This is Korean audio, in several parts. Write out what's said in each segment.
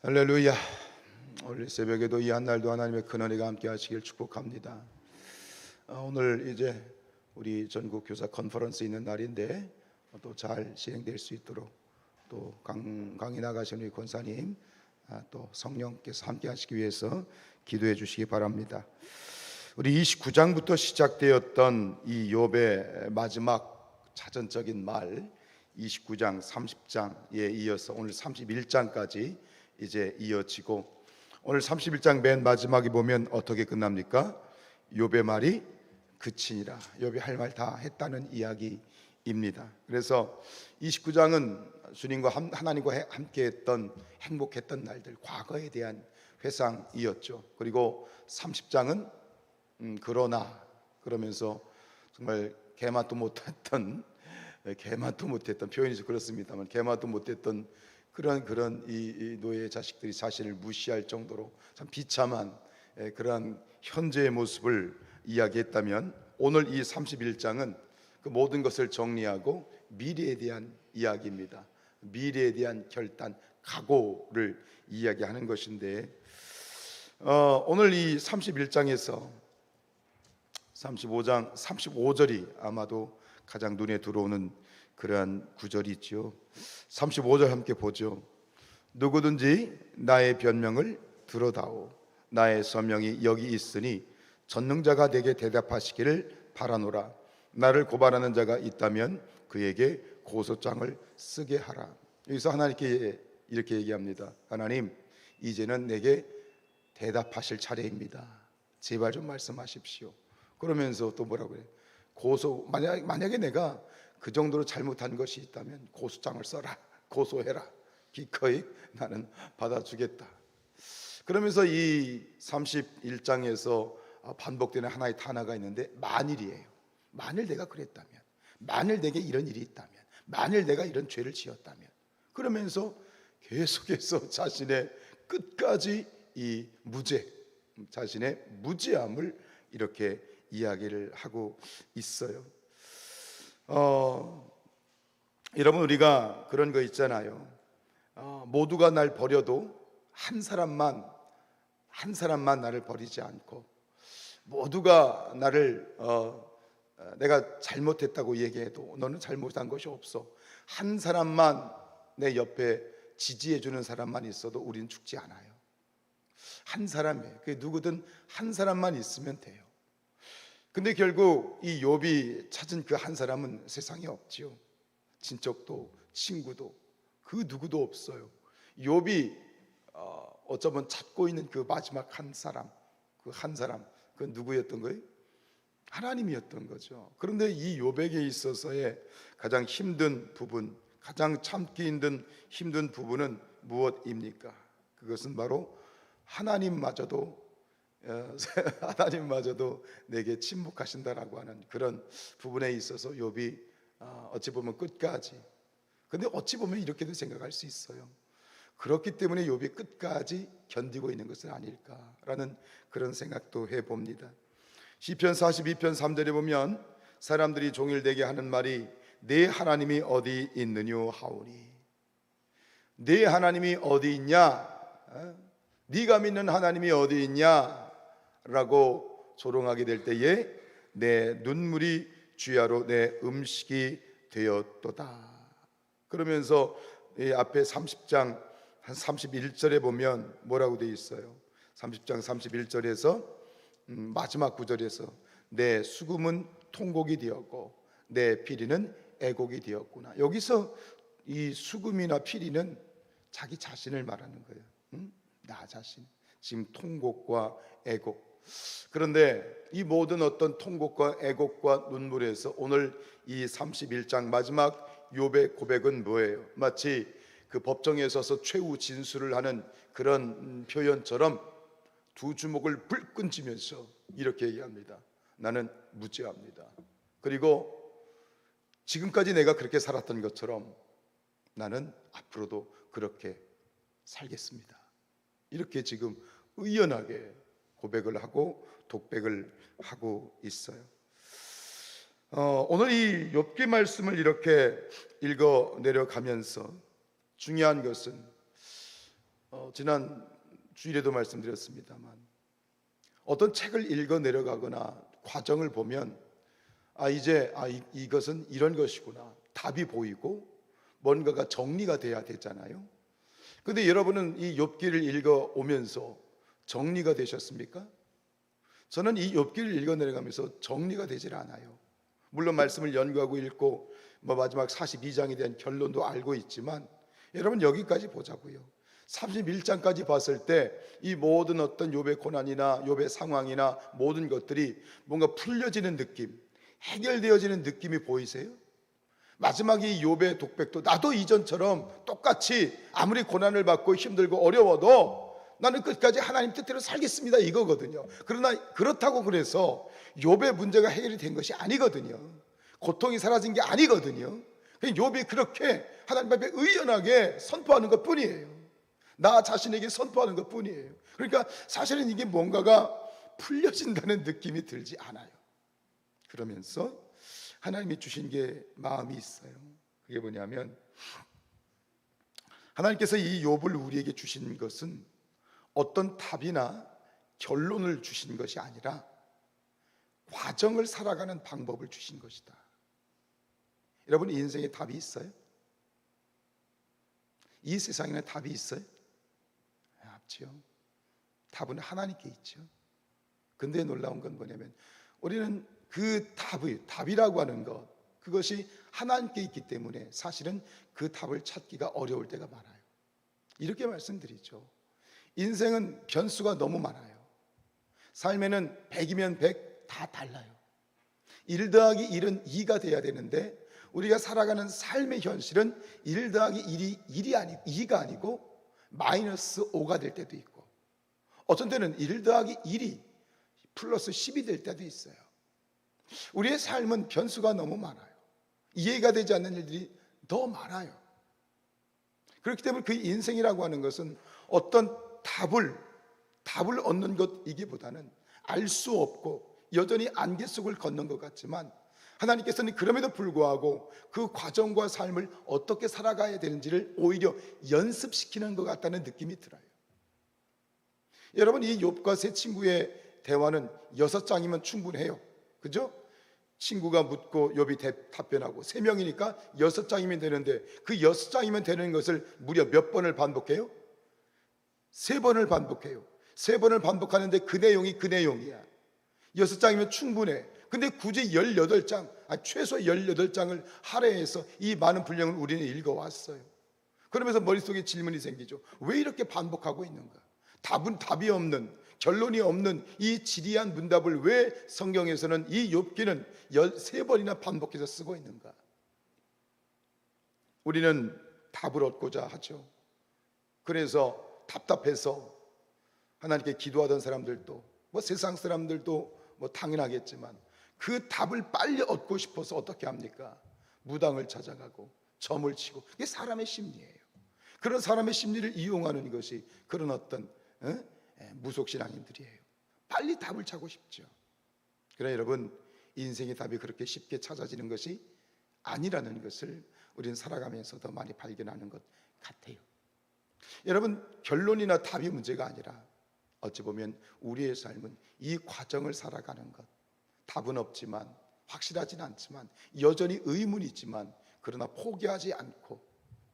할렐루야. 오늘 새벽에도 이 한 날도 하나님의 큰 은혜가 함께 하시길 축복합니다. 어, 오늘 이제 우리 전국 교사 컨퍼런스 있는 날인데 또 잘 진행될 수 있도록 또 강, 강의 나가신 우리 권사님 아, 또 성령께서 함께 하시기 위해서 기도해 주시기 바랍니다. 우리 29장부터 시작되었던 이 욥의 마지막 자전적인 말 29장 30장에 이어서 오늘 31장까지 이제 이어지고 오늘 31장 맨 마지막에 보면 어떻게 끝납니까? 욥의 말이 그치니라. 욥이 할말 다 했다는 이야기입니다. 그래서 29장은 주님과 함- 하나님과 함께 했던 행복했던 날들, 과거에 대한 회상이었죠. 그리고 30장은 음, 그러나 그러면서 정말 개맛도 못했던 개맛도 못했던 표현이 그렇습니다만 개맛도 못했던 그런 그런 이, 이 노예 자식들이 자신을 무시할 정도로 참 비참한 에, 그러한 현재의 모습을 이야기했다면 오늘 이 31장은 그 모든 것을 정리하고 미래에 대한 이야기입니다. 미래에 대한 결단, 각오를 이야기하는 것인데 어, 오늘 이 31장에서 35장 35절이 아마도 가장 눈에 들어오는 그러한 구절이 있죠. 35절 함께 보죠. 누구든지 나의 변명을 들어다오. 나의 서명이 여기 있으니 전능자가 내게 대답하시기를 바라노라. 나를 고발하는 자가 있다면 그에게 고소장을 쓰게 하라. 여기서 하나님께 이렇게 얘기합니다. 하나님, 이제는 내게 대답하실 차례입니다. 제발 좀 말씀하십시오. 그러면서 또 뭐라고 그래? 고소 만약 만약에 내가 그 정도로 잘못한 것이 있다면 고소장을 써라. 고소해라. 기꺼이 나는 받아주겠다. 그러면서 이 31장에서 반복되는 하나의 단어가 있는데 만일이에요. 만일 내가 그랬다면, 만일 내게 이런 일이 있다면, 만일 내가 이런 죄를 지었다면, 그러면서 계속해서 자신의 끝까지 이 무죄, 자신의 무죄함을 이렇게 이야기를 하고 있어요. 어, 여러분 우리가 그런 거 있잖아요. 어, 모두가 날 버려도 한 사람만 한 사람만 나를 버리지 않고 모두가 나를 어, 어, 내가 잘못했다고 얘기해도 너는 잘못한 것이 없어. 한 사람만 내 옆에 지지해 주는 사람만 있어도 우리는 죽지 않아요. 한 사람이에요. 그 누구든 한 사람만 있으면 돼요. 근데 결국 이 욥이 찾은 그 한 사람은 세상에 없지요. 친척도 친구도 그 누구도 없어요. 욥이 어, 어쩌면 찾고 있는 그 마지막 한 사람, 그 한 사람, 그 누구였던 거예요? 하나님이었던 거죠. 그런데 이 욥에게 있어서의 가장 힘든 부분, 가장 참기 힘든 힘든 부분은 무엇입니까? 그것은 바로 하나님마저도 어, 하나님마저도 내게 침묵하신다라고 하는 그런 부분에 있어서 욥이 어, 어찌 보면 끝까지 근데 어찌 보면 이렇게도 생각할 수 있어요. 그렇기 때문에 욥이 끝까지 견디고 있는 것은 아닐까라는 그런 생각도 해 봅니다. 시편 42편 3절에 보면 사람들이 종일 되게 하는 말이 내 하나님이 어디 있느뇨 하오니 내 하나님이 어디 있냐? 어? 네가 믿는 하나님이 어디 있냐? 라고 조롱하게 될 때에 내 눈물이 주야로 내 음식이 되었도다. 그러면서 이 앞에 30장 한 31절에 보면 뭐라고 되어 있어요? 30장 31절에서 음, 마지막 구절에서 내 수금은 통곡이 되었고 내 피리는 애곡이 되었구나. 여기서 이 수금이나 피리는 자기 자신을 말하는 거예요. 응? 나 자신. 지금 통곡과 애곡. 그런데 이 모든 어떤 통곡과 애곡과 눈물에서 오늘 이 31장 마지막 욥의 고백은 뭐예요? 마치 그 법정에 서서 최후 진술을 하는 그런 표현처럼 두 주먹을 불끈 쥐면서 이렇게 얘기합니다. 나는 무죄합니다. 그리고 지금까지 내가 그렇게 살았던 것처럼 나는 앞으로도 그렇게 살겠습니다. 이렇게 지금 의연하게 고백을 하고 독백을 하고 있어요. 어, 오늘 이 욥기 말씀을 이렇게 읽어 내려가면서 중요한 것은 어, 지난 주일에도 말씀드렸습니다만 어떤 책을 읽어 내려가거나 과정을 보면 아 이제 아 이, 이것은 이런 것이구나 답이 보이고 뭔가가 정리가 돼야 되잖아요. 근데 여러분은 이 욥기를 읽어 오면서 정리가 되셨습니까? 저는 이 욥기를 읽어 내려가면서 정리가 되질 않아요. 물론 말씀을 연구하고 읽고 뭐 마지막 42장에 대한 결론도 알고 있지만 여러분 여기까지 보자고요. 31장까지 봤을 때 이 모든 어떤 욥의 고난이나 욥의 상황이나 모든 것들이 뭔가 풀려지는 느낌, 해결되어지는 느낌이 보이세요? 마지막 이 욥의 독백도 나도 이전처럼 똑같이 아무리 고난을 받고 힘들고 어려워도 나는 끝까지 하나님 뜻대로 살겠습니다 이거거든요. 그러나 그렇다고 그래서 욥의 문제가 해결이 된 것이 아니거든요. 고통이 사라진 게 아니거든요. 욥이 그렇게 하나님 앞에 의연하게 선포하는 것 뿐이에요. 나 자신에게 선포하는 것 뿐이에요. 그러니까 사실은 이게 뭔가가 풀려진다는 느낌이 들지 않아요. 그러면서 하나님이 주신 게 마음이 있어요. 그게 뭐냐면 하나님께서 이 욥을 우리에게 주신 것은 어떤 답이나 결론을 주신 것이 아니라 과정을 살아가는 방법을 주신 것이다. 여러분 인생에 답이 있어요? 이 세상에는 답이 있어요? 없지요. 답은 하나님께 있죠. 근데 놀라운 건 뭐냐면 우리는 그 답을 답이라고 하는 것 그것이 하나님께 있기 때문에 사실은 그 답을 찾기가 어려울 때가 많아요. 이렇게 말씀드리죠. 인생은 변수가 너무 많아요. 삶에는 100이면 100 다 달라요. 1 더하기 1은 2가 돼야 되는데 우리가 살아가는 삶의 현실은 1 더하기 1이 1이 아니 2가 아니고 마이너스 5가 될 때도 있고 어떤 때는 1 더하기 1이 플러스 10이 될 때도 있어요. 우리의 삶은 변수가 너무 많아요. 이해가 되지 않는 일들이 더 많아요. 그렇기 때문에 그 인생이라고 하는 것은 어떤 답을 답을 얻는 것 이기보다는 알 수 없고 여전히 안개 속을 걷는 것 같지만 하나님께서는 그럼에도 불구하고 그 과정과 삶을 어떻게 살아가야 되는지를 오히려 연습시키는 것 같다는 느낌이 들어요. 여러분 이 욥과 세 친구의 대화는 여섯 장이면 충분해요. 그죠? 친구가 묻고 욥이 대- 답변하고 세 명이니까 여섯 장이면 되는데 그 여섯 장이면 되는 것을 무려 몇 번을 반복해요? 세 번을 반복해요. 세 번을 반복하는데 그 내용이 그 내용이야. 여섯 장이면 충분해. 근데 굳이 18장, 아, 최소 18장을 할애해서 이 많은 분량을 우리는 읽어왔어요. 그러면서 머릿속에 질문이 생기죠. 왜 이렇게 반복하고 있는가? 답은 답이 없는, 결론이 없는 이 지리한 문답을 왜 성경에서는 이 욥기는 13번이나 반복해서 쓰고 있는가? 우리는 답을 얻고자 하죠. 그래서 답답해서 하나님께 기도하던 사람들도 뭐 세상 사람들도 뭐 당연하겠지만 그 답을 빨리 얻고 싶어서 어떻게 합니까? 무당을 찾아가고 점을 치고 이게 사람의 심리예요. 그런 사람의 심리를 이용하는 것이 그런 어떤 어? 예, 무속신앙인들이에요. 빨리 답을 찾고 싶죠. 그러나 여러분 인생의 답이 그렇게 쉽게 찾아지는 것이 아니라는 것을 우리는 살아가면서 더 많이 발견하는 것 같아요. 여러분 결론이나 답이 문제가 아니라 어찌 보면 우리의 삶은 이 과정을 살아가는 것 답은 없지만 확실하진 않지만 여전히 의문이지만 그러나 포기하지 않고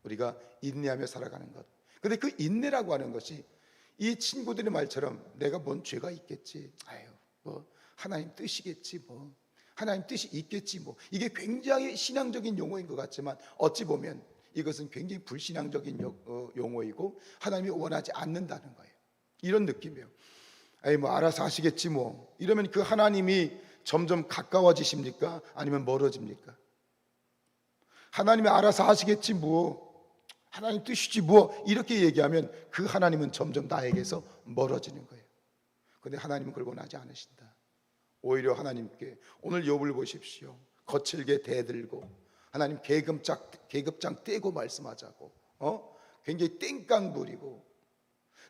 우리가 인내하며 살아가는 것. 근데 그 인내라고 하는 것이 이 친구들의 말처럼 내가 뭔 죄가 있겠지. 아유, 뭐 하나님 뜻이겠지 뭐. 하나님 뜻이 있겠지 뭐. 이게 굉장히 신앙적인 용어인 것 같지만 어찌 보면 이것은 굉장히 불신앙적인 요- 어, 용어이고 하나님이 원하지 않는다는 거예요. 이런 느낌이에요. 에이 뭐 알아서 하시겠지 뭐. 이러면 그 하나님이 점점 가까워지십니까? 아니면 멀어집니까? 하나님이 알아서 하시겠지 뭐. 하나님 뜻이지 뭐. 이렇게 얘기하면 그 하나님은 점점 나에게서 멀어지는 거예요. 근데 하나님은 그걸 원하지 않으신다. 오히려 하나님께 오늘 욥을 보십시오. 거칠게 대들고 하나님 계급장 계급장 떼고 말씀하자고. 어? 굉장히 땡깡 부리고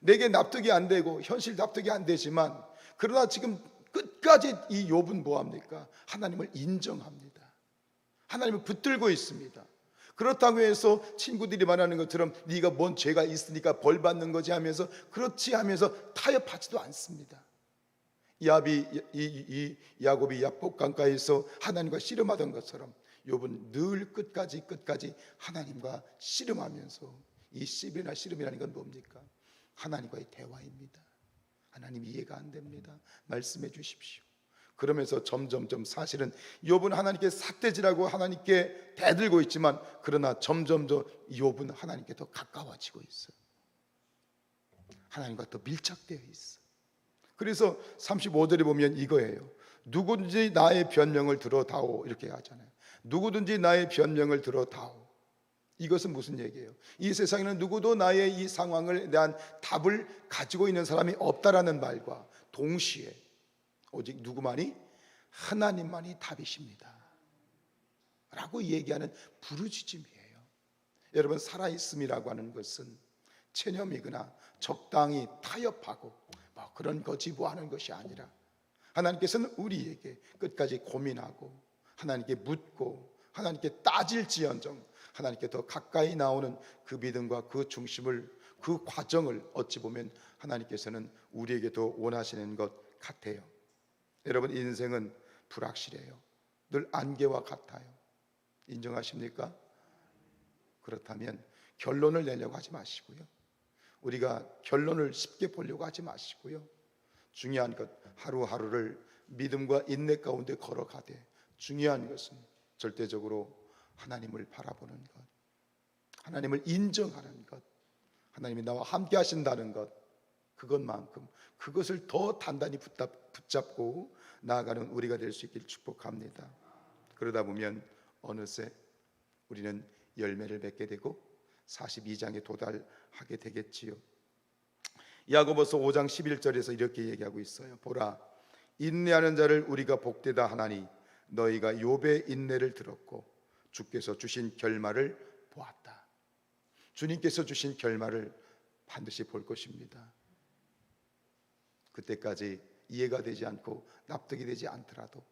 내게 납득이 안 되고 현실 납득이 안 되지만 그러나 지금 끝까지 이 욥은 뭐 합니까? 하나님을 인정합니다. 하나님을 붙들고 있습니다. 그렇다고 해서 친구들이 말하는 것처럼 네가 뭔 죄가 있으니까 벌 받는 거지 하면서 그렇지 하면서 타협하지도 않습니다. 야비 이, 이, 이 야곱이 야복 강가에서 하나님과 씨름하던 것처럼 욥은 늘 끝까지 끝까지 하나님과 씨름하면서 이 씨름이나 씨름이라는 건 뭡니까? 하나님과의 대화입니다. 하나님 이해가 안 됩니다. 말씀해 주십시오. 그러면서 점점점 사실은 욥은 하나님께 삿대질하고 하나님께 대들고 있지만 그러나 점점점 욥은 하나님께 더 가까워지고 있어요. 하나님과 더 밀착되어 있어. 그래서 35절에 보면 이거예요. 누구든지 나의 변명을 들어다오 이렇게 하잖아요. 누구든지 나의 변명을 들어 다오. 이것은 무슨 얘기예요? 이 세상에는 누구도 나의 이 상황을 대한 답을 가지고 있는 사람이 없다라는 말과 동시에 오직 누구만이 하나님만이 답이십니다. 라고 얘기하는 부르짖음이에요. 여러분 살아 있음이라고 하는 것은 체념이거나 적당히 타협하고 뭐 그런 거지부하는 것이 아니라 하나님께서는 우리에게 끝까지 고민하고 하나님께 묻고 하나님께 따질지언정 하나님께 더 가까이 나오는 그 믿음과 그 중심을 그 과정을 어찌 보면 하나님께서는 우리에게 더 원하시는 것 같아요. 여러분 인생은 불확실해요. 늘 안개와 같아요. 인정하십니까? 그렇다면 결론을 내려고 하지 마시고요. 우리가 결론을 쉽게 보려고 하지 마시고요. 중요한 것 하루하루를 믿음과 인내 가운데 걸어가되 중요한 것은 절대적으로 하나님을 바라보는 것, 하나님을 인정하는 것, 하나님이 나와 함께 하신다는 것, 그것만큼 그것을 더 단단히 붙잡고 나아가는 우리가 될 수 있길 축복합니다. 그러다 보면 어느새 우리는 열매를 맺게 되고 42장에 도달하게 되겠지요. 야고보서 5장 11절에서 이렇게 얘기하고 있어요. 보라 인내하는 자를 우리가 복되다 하나니 너희가 욥의 인내를 들었고 주께서 주신 결말을 보았다. 주님께서 주신 결말을 반드시 볼 것입니다. 그때까지 이해가 되지 않고 납득이 되지 않더라도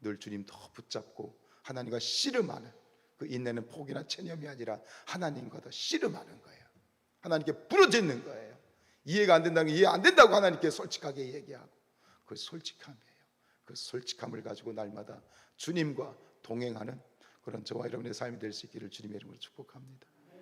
늘 주님 더 붙잡고 하나님과 씨름하는 그 인내는 포기나 체념이 아니라 하나님과 더 씨름하는 거예요. 하나님께 부러지는 거예요. 이해가 안 된다는 게 이해 안 된다고 하나님께 솔직하게 얘기하고 그 솔직함이에요. 그 솔직함을 가지고 날마다 주님과 동행하는 그런 저와 여러분의 삶이 될 수 있기를 주님의 이름으로 축복합니다.